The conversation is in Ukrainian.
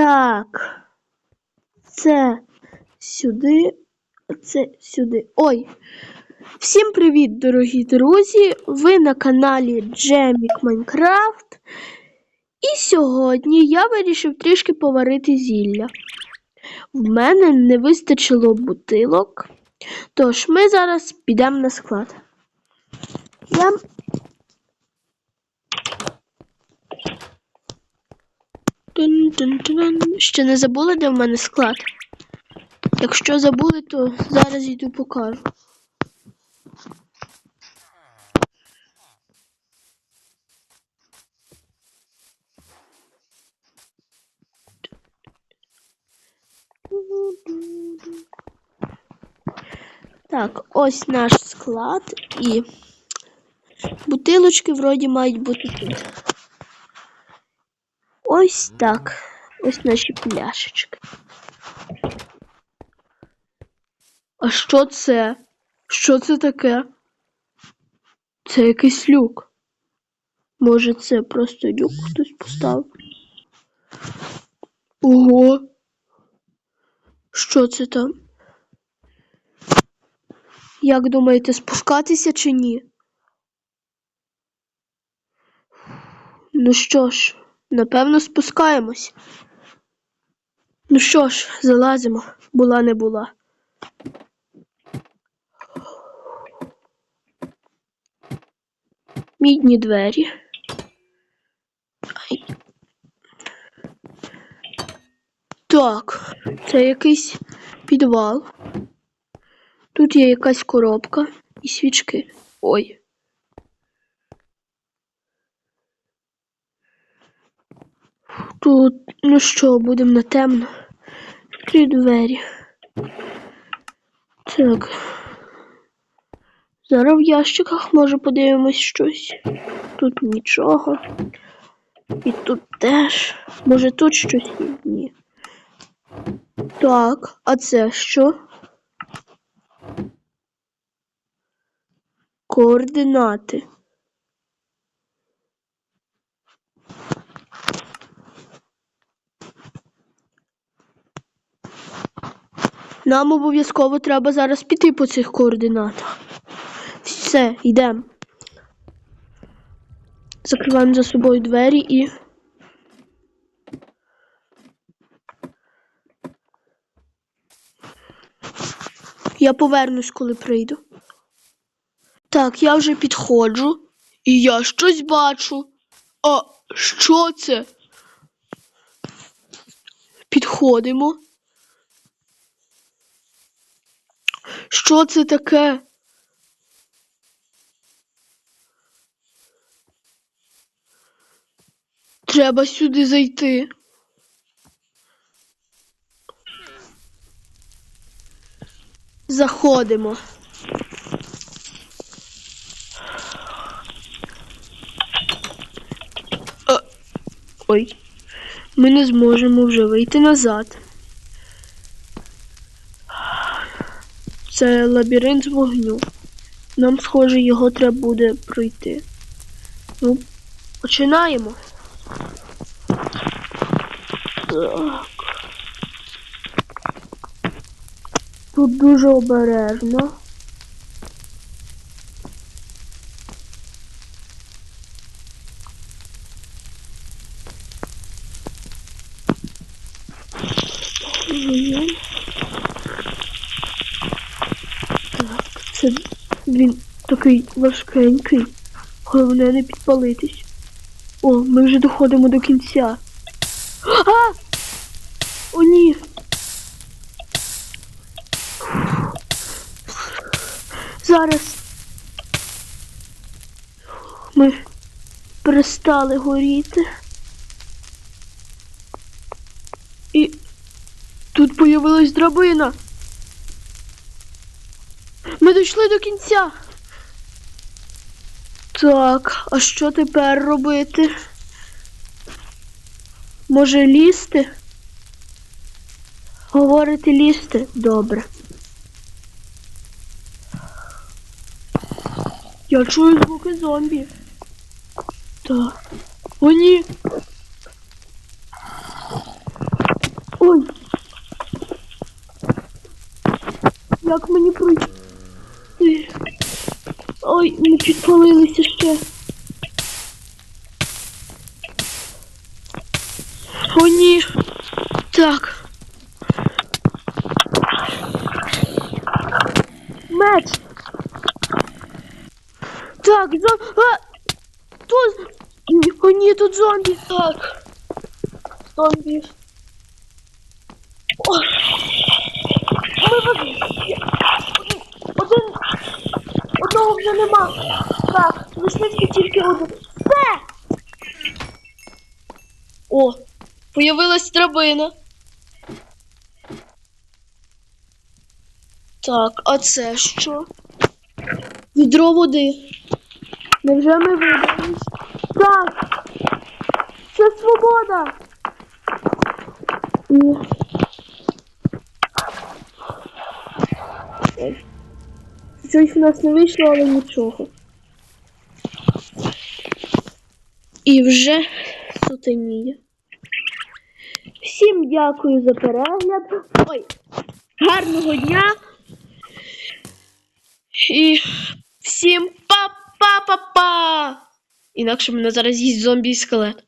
Так. Це сюди, це сюди. Ой. Всім привіт, дорогі друзі! Ви на каналі Джемік Майнкрафт. І сьогодні я вирішив трішки поварити зілля. В мене не вистачило бутилок, тож ми зараз підемо на склад. Я... Ще не забули, де в мене склад? Якщо забули, то зараз йду покажу. Так, ось наш склад і бутилочки вроді мають бути тут. Ось так. Ось наші пляшечки. А що це? Що це таке? Це якийсь люк. Може, це просто люк хтось поставив? Ого. Що це там? Як думаєте, спускатися чи ні? Ну що ж, напевно, спускаємось. Ну що ж, залазимо, була не була. Мідні двері. Так, це якийсь підвал. Тут є якась коробка і свічки. Ой. Тут, ну що, будемо на темно. Відкрию двері. Так. Зараз в ящиках може подивимось щось. Тут нічого. І тут теж. Може тут щось? Ні. Так, а це що? Координати. Нам обов'язково треба зараз піти по цих координатах. Все, йдемо. Закриваємо за собою двері і. Я повернусь, коли прийду. Так, я вже підходжу, і я щось бачу. А що це? Підходимо. Що це таке? Треба сюди зайти. Заходимо. Ой, ми не зможемо вже вийти назад. Це лабіринт вогню. Нам, схоже, його треба буде пройти. Ну, починаємо. Так. Тут дуже обережно. Ой-ой-ой. Так, це він такий важкенький. Головне не підпалитись. О, ми вже доходимо до кінця. А! О, ні. Зараз ми перестали горіти. І тут появилась драбина. Ми дійшли до кінця. Так, а що тепер робити? Може лізти? Говорити лізти? Добре. Я чую звуки зомбі. Так. О, ні. Ой. Як мені пройти? Ой, ми підпалилися ще. О, ні. Так. Меч. Так, зо... А! Тут... О, ні, тут зомбі. Так. Зомбі. О. Один... Одного вже нема. Так, лишився тільки один. Все! О, появилась драбина. Так, а це що? Відро води. Невже ми вибрались? Так! Це свобода! Ні. Щось у нас не вийшло, але нічого. І вже сутеніє. Всім дякую за перегляд. Ой, гарного дня. І всім па-па-па-па! Інакше мене зараз їсть зомбі і скелет.